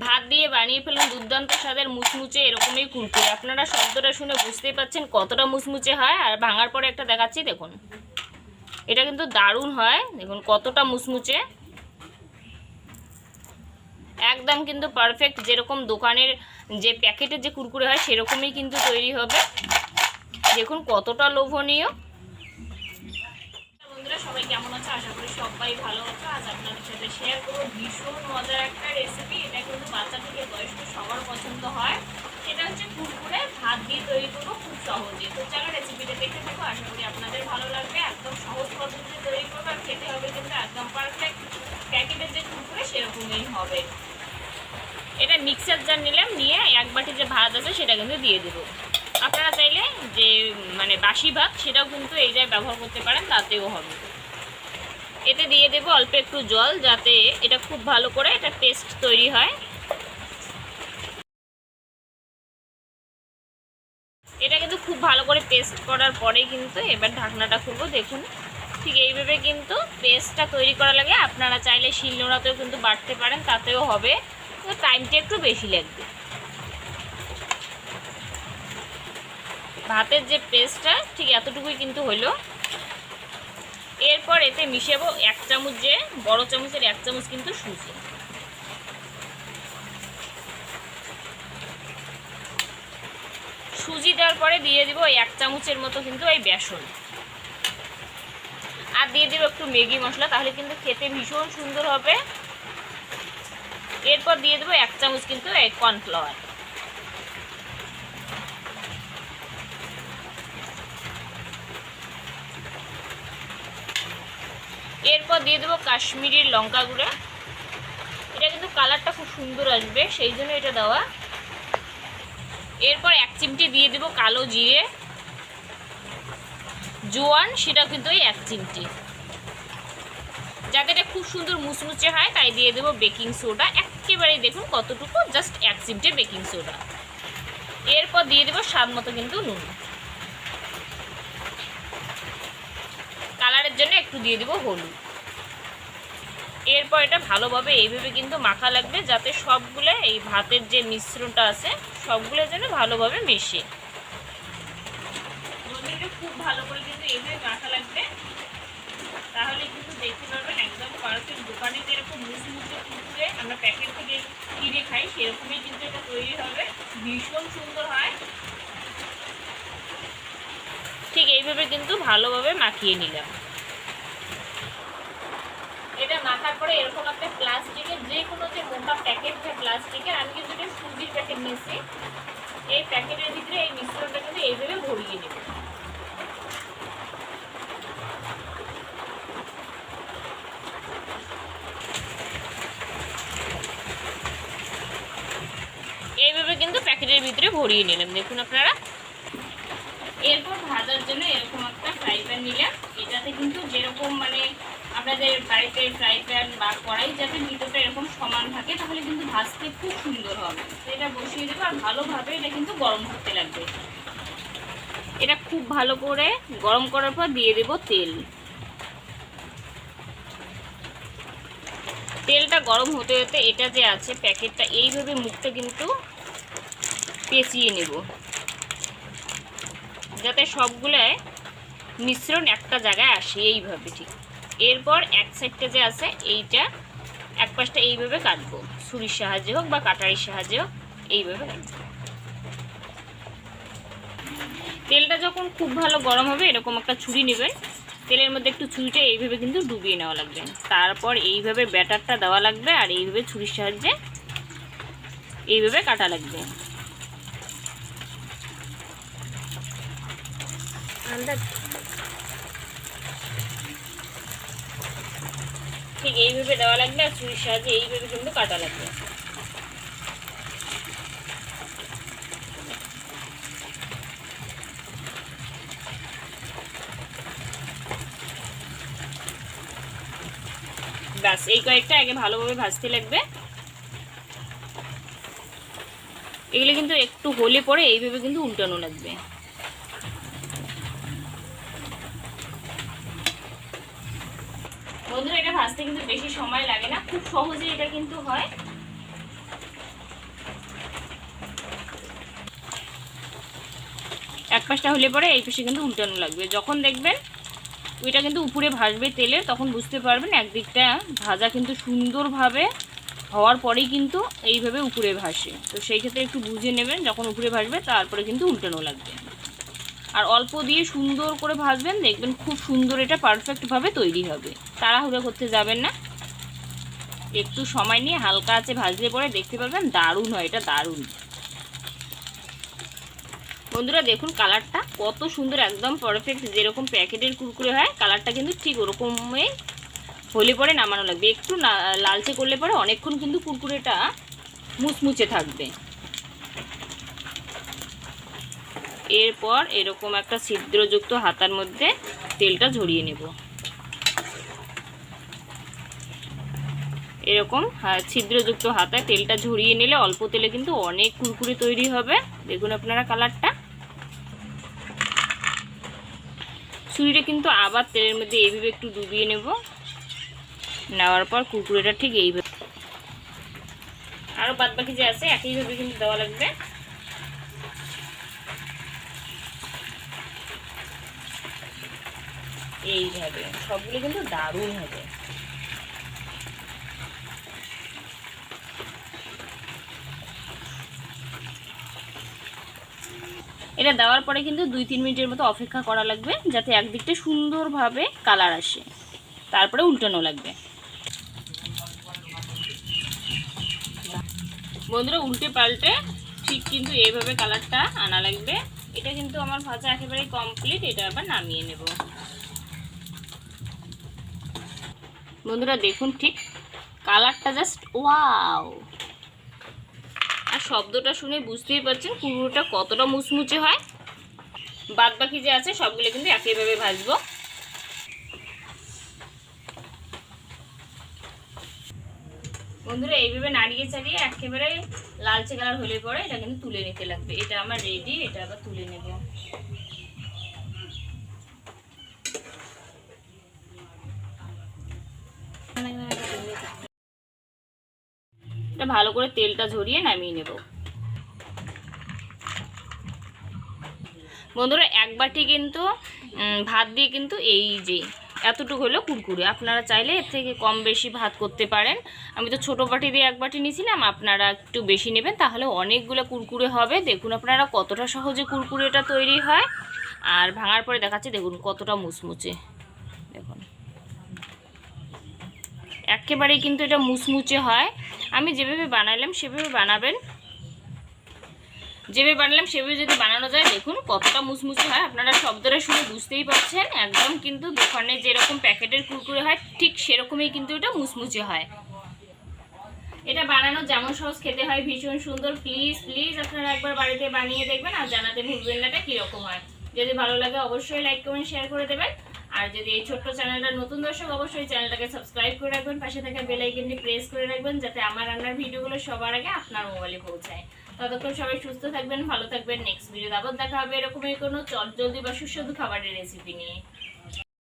ভাত দিয়ে বানিয়ে ফেলুন, দুর্দান্ত স্বাদের মুচমুচে এরকমই কুরকুরে। আপনারা শব্দটা শুনে বুঝতেই পাচ্ছেন কতটা মুচমুচে হয়, আর ভাঙার পরে একটা দেখাচ্ছি, দেখুন। এটা কিন্তু দারুণ হয়, দেখুন কতটা মুচমুচে। একদম কিন্তু পারফেক্ট যেরকম দোকানের যে প্যাকেটের যে কুরকুরে হয়, সেরকমই কিন্তু তৈরি হবে। দেখুন কতটা লোভনীয়। বন্ধুরা, সবাই কেমন আছে? আশা করি সবাই ভালো আছে। আজ আপনাদের সাথে শেয়ার করব। ভীষণ মজার একটা রেসিপি এটা কিন্তু বাচ্চা থেকে বয়স্ক সবার পছন্দ হয়। সেটা হচ্ছে কুরকুরে ভাত দিয়ে তৈরি করব খুব সহজে। তো চলো রেসিপিটা দেখে থাকো। আশা করি আপনাদের ভালো লাগবে। একদম সহজ পদ্ধতিতে তৈরি করব আর খেতে হবে কিন্তু একদম পারফেক্ট প্যাকেটের যে কুরকুরে, সেরকমই হবে। এটা মিক্সার জার নিলাম। নিয়ে এক বাটি যে ভাত আছে, সেটা কিন্তু দিয়ে দেবো। আপনারা চাইলে যে মানে বাসি ভাত সেটাও কিন্তু এই জায়গায় ব্যবহার করতে পারেন, তাতেও হবে। এতে দিয়ে দেবো অল্প একটু জল, যাতে এটা খুব ভালো করে এটা পেস্ট তৈরি হয়। এটা কিন্তু খুব ভালো করে পেস্ট করার পরে কিন্তু এবার ঢাকনাটা খুলবো, দেখুন। ঠিক এইভাবে কিন্তু পেস্টটা তৈরি করা লাগে। আপনারা চাইলে শিলনোড়াতেও কিন্তু বাড়তে পারেন, তাতেও হবে। তো টাইমটা একটু বেশি লাগবে। ভাতের যে পেস্টটা, ঠিক এতটুকুই কিন্তু হলো এরপর এতে মিশাবো এক চামচ যে, বড় চামচের এক চামচ কিন্তু সুজি। সুজি দেওয়ার পরে দিয়ে দিব এক চামচের মতো কিন্তু এই বেসন। আর দিয়ে দিব একটু ম্যাগি মশলা, তাহলে কিন্তু খেতে ভীষণ সুন্দর হবে। এরপর দিয়ে দেবো এক চামচ কিন্তু এই কর্নফ্লাওয়ার। এরপর দিয়ে দেবো কাশ্মীরি লঙ্কা গুঁড়া। এটা কিন্তু কালারটা খুব সুন্দর আসবে, সেই জন্য এটা দেওয়া। এরপর এক চিমটি দিয়ে দেবো কালো জিরে। জোয়ান সেটা কিন্তু ওই এক চিমটি। যাতে এটা খুব সুন্দর মুচমুচে হয়, তাই দিয়ে দেবো বেকিং সোডা। একেবারেই দেখুন কতটুকু, জাস্ট এক চিমটে বেকিং সোডা। এরপর দিয়ে দেবো স্বাদ মতো কিন্তু নুন। কালারের জন্য একটু দিয়ে দিব হলুদ। এরপর এটা ভালোভাবে এইভাবে কিন্তু মাখা লাগবে যাতে সবগুলো এই ভাতের যে মিশ্রণটা আছে সবগুলো যেন ভালোভাবে মেশে। খুব ভালো করে কিন্তু এইভাবে মাখা লাগবে। তাহলে কিন্তু দেখতে পারবেন একদম পারফেক্ট দোকানে যেরকম মুচমুচে কুকুরে আমরা প্যাকেট থেকে কিনে খাই সেরকমই কিন্তু এটা তৈরি হবে। ভীষণ সুন্দর হয়। ঠিক এইভাবে কিন্তু ভালোভাবে মাখিয়ে নিলাম। এটা মাখার পরে এরকম একটা প্লাস্টিকের যে কোনো যে মোটা প্যাকেট হয় প্লাস্টিকের, আমি কিন্তু এটা সুজির প্যাকেট নিয়েছি এই প্যাকেটের ভিতরে এই মিশ্রণটা কিন্তু এইভাবে ভরিয়ে নেব। এইভাবে কিন্তু প্যাকেটের ভিতরে ভরিয়ে নিলাম। দেখুন আপনারা। এরপর ভাজার জন্য এরকম একটা ফ্রাই প্যান নিলাম। এটাতে কিন্তু যেরকম মানে আপনাদের বাড়িতে ফ্রাই প্যান বা কড়াই, যাতে ভিতরটা এরকম সমান থাকে, তাহলে কিন্তু ভাজতে খুব সুন্দর হবে। এটা বসিয়ে দেবো আর ভালোভাবে এটা কিন্তু গরম করতে লাগবে। এটা খুব ভালো করে গরম করার পর দিয়ে দেব তেল। তেলটা গরম হতে হতে এটা যে আছে, প্যাকেটটা, এইভাবে মুখটা কিন্তু পেঁচিয়ে নেব। যাতে সবগুলোয় মিশ্রণ একটা জায়গায় আসে, এইভাবে ঠিক। এরপর এক সাইডটা যে আছে, এইটা এক পাশটা এইভাবে কাটবো। ছুরির সাহায্যে হোক বা কাটারির সাহায্যে হোক, এইভাবে কাটবো। তেলটা যখন খুব ভালো গরম হবে, এরকম একটা ছুরি নেবেন। তেলের মধ্যে একটু ছুরিটা এইভাবে কিন্তু ডুবিয়ে নেওয়া লাগবে। তারপর এইভাবে ব্যাটারটা দেওয়া লাগবে আর এইভাবে ছুরির সাহায্যে এইভাবে কাটা লাগবে। ঠিক এইভাবে দেওয়া লাগবে আর চুরির সাহায্যে এইভাবে কিন্তু কাটা লাগবে। ব্যাস, এই কয়েকটা আগে ভালোভাবে ভাজতে লাগবে। এগুলো কিন্তু একটু হলে পরে এইভাবে কিন্তু উল্টানো লাগবে। আসতে কিন্তু বেশি সময় লাগে না, খুব সহজে এটা কিন্তু হয়। এক পাশটা হলে পরে এই পাশে কিন্তু উল্টানো লাগবে। যখন দেখবেন ওইটা কিন্তু উপরে ভাসবে তেলে, তখন বুঝতে পারবেন একদিকটা ভাজা কিন্তু সুন্দরভাবে হওয়ার পরেই কিন্তু এইভাবে উপরে ভাসে। তো সেই ক্ষেত্রে একটু বুঝে নেবেন, যখন উপরে ভাসবে তারপরে কিন্তু উল্টানো লাগবে। আর অল্প দিয়ে সুন্দর করে ভাজবেন, দেখবেন খুব সুন্দর এটা পারফেক্টভাবে তৈরি হবে। তাড়াহুড়ো করতে যাবেন না। একটু সময় নিয়ে হালকা আছে ভাজলে পরে দেখতে পারবেন দারুণ হয়, এটা দারুণ। বন্ধুরা, দেখুন কালারটা কত সুন্দর, একদম পারফেক্ট যেরকম প্যাকেটের কুরকুরে হয়, কালারটা কিন্তু ঠিক ওরকমই। হলে পরে নামানো লাগবে। একটু লালচে করলে পরে অনেকক্ষণ কিন্তু কুরকুরেটা মুচমুচে থাকবে। এরপর এরকম একটা ছিদ্রযুক্ত হাতার মধ্যে তেলটা ঝরিয়ে নেব। এরকম হা- ছিদ্রযুক্ত হাতায় তেলটা ঝরিয়ে নিলে অল্প তেলে কিন্তু অনেক কুরকুরে তৈরি হবে। দেখুন আপনারা কালারটা। ছুরিটা কিন্তু আবার তেলের মধ্যে এইভাবে একটু ডুবিয়ে নেব। নেওয়ার পর কুরকুরেটা ঠিক এইভাবে আরও বাদ বাকি যে আছে, একইভাবে কিন্তু দেওয়া লাগবে। এইভাবে। সবগুলো কিন্তু দারুণ হবে। এটা দেওয়ার পরে কিন্তু দুই তিন মিনিটের মতো অপেক্ষা করা লাগবে, যাতে একদিকটা সুন্দরভাবে কালার আসে। তারপরে উল্টানো লাগবে। বন্ধুরা, উল্টে পাল্টে ঠিক কিন্তু এইভাবে কালারটা আনা লাগবে। এটা কিন্তু আমার ভাজা একেবারে কমপ্লিট এটা আবার নামিয়ে নেব। বন্ধুরা, দেখুন ঠিক কালারটা জাস্ট ওয়াও আর শব্দটা শুনে বুঝতেই পারছেন কুমড়োটা কতটা মুচমুচে হয়। বাদ বাকি যে আছে, সবগুলো কিন্তু একইভাবে ভাজবো। বন্ধুরা, এইভাবে নাড়িয়ে চাড়িয়ে একেবারে লালচে কালার হলে পরে এটা কিন্তু তুলে নিতে লাগবে। এটা আমার রেডি এটা আবার তুলে নেব। এটা ভালো করে তেলটা ঝরিয়ে নামিয়ে নেব। বন্ধুরা, এক বাটি কিন্তু ভাত দিয়ে কিন্তু এই যে এতটুকু হলো কুরকুরে। আপনারা চাইলে এর থেকে কম বেশি ভাত করতে পারেন। আমি তো ছোটো বাটি দিয়ে এক বাটি নিয়েছিলাম আপনারা একটু বেশি নেবেন, তাহলে অনেকগুলো কুরকুরে হবে। দেখুন আপনারা কতটা সহজে কুরকুরেটা তৈরি হয়। আর ভাঙার পরে দেখাচ্ছে, দেখুন কতটা মুচমুচে দেখুন একেবারেই কিন্তু এটা মুচমুচে হয়। আমি যেভাবে বানালাম সেভাবে বানাবেন। যেভাবে বানালাম, সেভাবে যদি বানানো যায়, দেখুন কতটা মুচমুচে হয়। আপনারা শব্দটা শুনে বুঝতেই পারছেন। একদম কিন্তু দোকানে যেরকম প্যাকেটের কুরকুরে হয়, ঠিক সেরকমই কিন্তু এটা মুচমুচে হয়। এটা বানানো যেমন সহজ, খেতে হয় ভীষণ সুন্দর। প্লিজ প্লিজ আপনারা একবার বাড়িতে বানিয়ে দেখবেন আর জানাতে ভুলবেন না এটা কীরকম হয়। যদি ভালো লাগে অবশ্যই লাইক, কমেন্ট, শেয়ার করে দেবেন। আর যদি এই ছোট্ট চ্যানেলটা নতুন দর্শক, অবশ্যই চ্যানেলটাকে সাবস্ক্রাইব করে রাখবেন। পাশে থাকা বেল আইকনটি প্রেস করে রাখবেন, যাতে আমার রান্নার ভিডিওগুলো সবার আগে আপনার মোবাইলে পৌঁছায়। ততক্ষণ সবাই সুস্থ থাকবেন, ভালো থাকবেন। নেক্সট ভিডিও আবার দেখা হবে এরকমই কোনো চটজলদি বা সুস্বাদু খাবারের রেসিপি নিয়ে।